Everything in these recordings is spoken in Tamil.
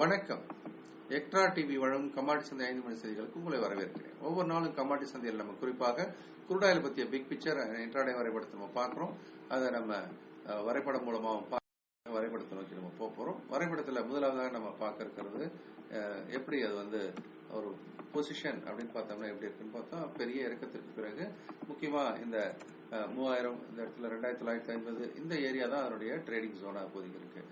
வணக்கம். எக்ட்ரா டிவி வழங்கும் கமாடி சந்தை ஐந்து மணி செய்திகளுக்கு உங்களை வரவேற்கிறேன். ஒவ்வொரு நாளும் கமாடி சந்தையில் நம்ம குறிப்பாக குருடாயில் பற்றிய பிக் பிக்சர் இன்ட்ராடே வரைபடத்தை நம்ம பார்க்குறோம். அதை நம்ம வரைபடம் மூலமாக பா- வரைபடத்தை நோக்கி நம்ம போக போகிறோம் வரைபடத்தில் முதலாவதாக நம்ம பார்க்க இருக்கிறது எப்படி அது வந்து ஒரு பொசிஷன் அப்படின்னு பார்த்தோம்னா எப்படி இருக்குன்னு பார்த்தா பெரிய இறக்கத்திற்கு பிறகு முக்கியமாக இந்த மூவாயிரம் இந்த இடத்துல ரெண்டாயிரத்தி தொள்ளாயிரத்தி ஐம்பது இந்த ஏரியா தான் அதனுடைய ட்ரேடிங் ஜோனாக இப்போதைக்கு இருக்கு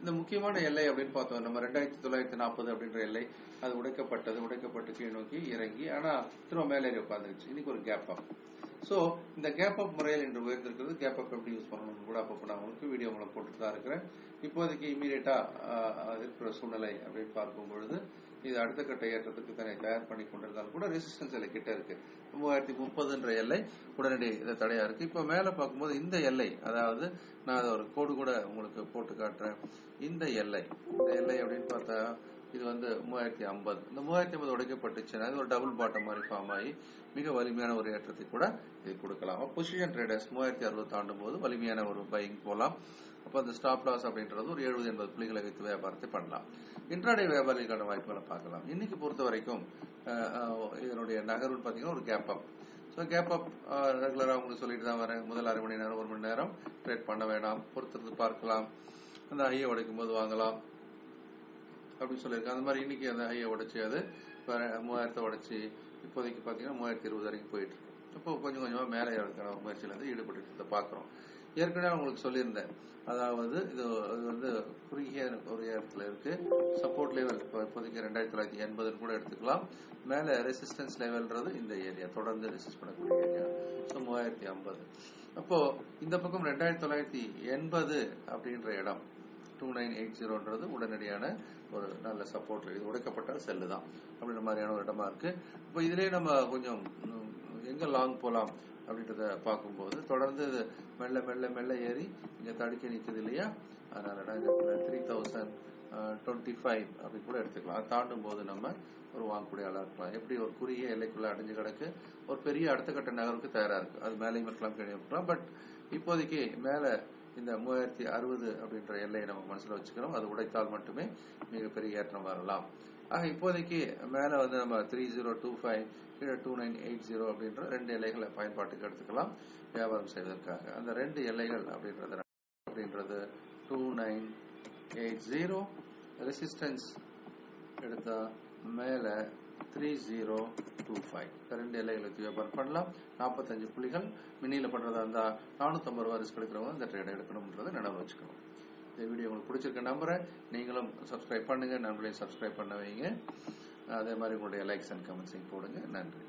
இந்த முக்கியமான எல்லை அப்படின்னு பார்த்தோம். நம்ம ரெண்டாயிரத்தி தொள்ளாயிரத்தி நாற்பது அப்படின்ற எல்லை அது உடைக்கப்பட்டது உடைக்கப்பட்டு கீழ் நோக்கி இறங்கி ஆனா திரும்ப மேலேறி உட்காந்துருச்சு இன்னைக்கு ஒரு கேப் ஆகும். ஸோ இந்த கேப் அப் முறையில் இன்று உயர்ந்திருக்கிறது. கேப் அப் எப்படி யூஸ் பண்ணணும்னு கூட அப்பப்போ நான் உங்களுக்கு வீடியோ மூலம் போட்டு தான் இருக்கிறேன். இப்போதைக்கு இமீடியட்டா இருக்கிற சூழ்நிலை அப்படின்னு பார்க்கும் பொழுது இது அடுத்த கட்ட ஏற்றத்துக்கு தன்னை தயார் பண்ணி கொண்டிருந்தாலும் கூட ரெசிஸ்டன்ஸ் எல்லை கிட்ட இருக்கு. மூவாயிரத்தி முப்பதுன்ற எல்லை உடனடி இதை தடையா இருக்கு. இப்போ மேலே பார்க்கும்போது இந்த எல்லை அதாவது நான் அதை ஒரு கோடு கூட உங்களுக்கு போட்டு காட்டுறேன். இந்த எல்லை இந்த எல்லை அப்படின்னு பார்த்தா இது வந்து மூவாயிரத்தி ஐம்பது. இந்த மூவாயிரத்தி ஐம்பது உடைக்கப்பட்டுச்சுன்னா இது ஒரு டபுள் பாட்டம் மாதிரி ஃபார்ம் ஆகி மிக வலிமையான ஒரு ஏற்றத்தை கூட இது கொடுக்கலாம். பொசிஷன் ட்ரேடர்ஸ் மூவாயிரத்தி அறுபது தாண்டும் போது வலிமையான ஒரு பையிங் போகலாம் அப்போ அந்த ஸ்டாப் லாஸ் அப்படின்றது ஒரு எழுபது எண்பது புள்ளிகளை வைத்து வியாபாரத்தை பண்ணலாம். இன்ட்ராடே வியாபாரிகளுக்கான வாய்ப்புகளை பார்க்கலாம். இன்னைக்கு பொறுத்த வரைக்கும் இதனுடைய நகர்வுன்னு பார்த்தீங்கன்னா ஒரு gap up so gap up ரெகுலராக உங்களுக்கு சொல்லிட்டு தான் வரேன். முதல் அரை மணி நேரம் ஒரு மணி நேரம் ட்ரேட் பண்ண வேண்டாம் பொறுத்திருந்து பார்க்கலாம். அந்த ஹையை உடைக்கும் போது வாங்கலாம். அப்படின்னு சொல்லியிருக்கேன் அந்த மாதிரி இன்னைக்கு அந்த ஐயா உடைச்சி அது மூவாயிரத்தை உடைச்சி இப்போதைக்கு பார்த்தீங்கன்னா மூவாயிரத்தி இருபது வரைக்கும் போயிட்டு இருக்கு இப்போ கொஞ்சம் கொஞ்சமாக மேலே ஏறதுக்கான முயற்சியில் வந்து ஈடுபட்டு இதை பார்க்குறோம் ஏற்கனவே உங்களுக்கு சொல்லியிருந்தேன். அதாவது இது இது வந்து குறுகிய ஒரு இடத்துல இருக்கு. சப்போர்ட் லெவல் இப்போ இப்போதைக்கு ரெண்டாயிரத்தி தொள்ளாயிரத்தி எண்பதுன்னு கூட எடுத்துக்கலாம். மேலே ரெசிஸ்டன்ஸ் லெவல்ன்றது இந்த ஏரியா தொடர்ந்து ரெசிஸ்ட் பண்ணக்கூடிய ஏரியா ஸோ மூவாயிரத்தி ஐம்பது. அப்போ இந்த பக்கம் ரெண்டாயிரத்தி தொள்ளாயிரத்தி எண்பது அப்படின்ற இடம். டூ நைன் எயிட் ஜீரோன்றது உடனடியான ஒரு நல்ல சப்போர்ட் இது உடைக்கப்பட்ட செல்லு தான் அப்படின்ற மாதிரியான ஒரு இடமா இருக்கு. இப்போ இதுலயே நம்ம கொஞ்சம் எங்க லாங் போலாம் அப்படின்றத பார்க்கும்போது தொடர்ந்து மெல்ல மெல்ல மெல்ல ஏறி இங்க தடுக்கி நிற்குது இல்லையா? அதனால த்ரீ தௌசண்ட் டுவெண்ட்டி ஃபைவ் அப்படி கூட எடுத்துக்கலாம். தாண்டும் போது நம்ம ஒரு வாங்கக்கூடிய ஆளாக இருக்கலாம். எப்படி ஒரு குறுகிய எல்லைக்குள்ள அடைஞ்சு கிடக்கு ஒரு பெரிய அடுத்த கட்ட நகருக்கு தயாராக இருக்கு. அது மேலேயும் இருக்கலாம் கிடையாது பட் இப்போதைக்கு மேலே இந்த மூவாயிரத்தி அறுபது அப்படின்ற எல்லையை நம்ம மனசுல வச்சுக்கிறோம். அது உடைத்தால் மட்டுமே மிகப்பெரிய ஏற்றம் வரலாம். ஆக இப்போதைக்கு மேல வந்து நம்ம த்ரீ ஜீரோ டூ ஃபைவ் கீழே டூ நைன் எயிட் ஜீரோ அப்படின்ற ரெண்டு எல்லைகளை பயன்பாட்டுக்கு எடுத்துக்கலாம். வியாபாரம் செய்வதற்காக. அந்த ரெண்டு எல்லைகள் அப்படின்றது அப்படின்றது two nine eight zero resistance எடுத்தா மேல த்ரீ ஜீரோ டூ ஃபைவ் ரெண்டு எல்லைகளுக்கு வியாபாரம் பண்ணலாம். நாற்பத்தஞ்சு புள்ளிகள். மினியில் பண்ணுறதா இருந்தால் நானூற்றம்பது ரூபா ரிஸ்க் எடுக்கிறவங்க இந்த ட்ரேட் எடுக்கணும்ன்றதை நினைவு வச்சுக்கணும். இந்த வீடியோ உங்களுக்கு பிடிச்சிருக்க நம்புறேன். நீங்களும் சப்ஸ்கிரைப் பண்ணுங்க. நண்பர்களையும் சப்ஸ்கிரைப் பண்ண வைங்க. அதே மாதிரி உங்களுடைய லைக்ஸ் அண்ட் கமெண்ட்ஸையும் போடுங்க. நன்றி.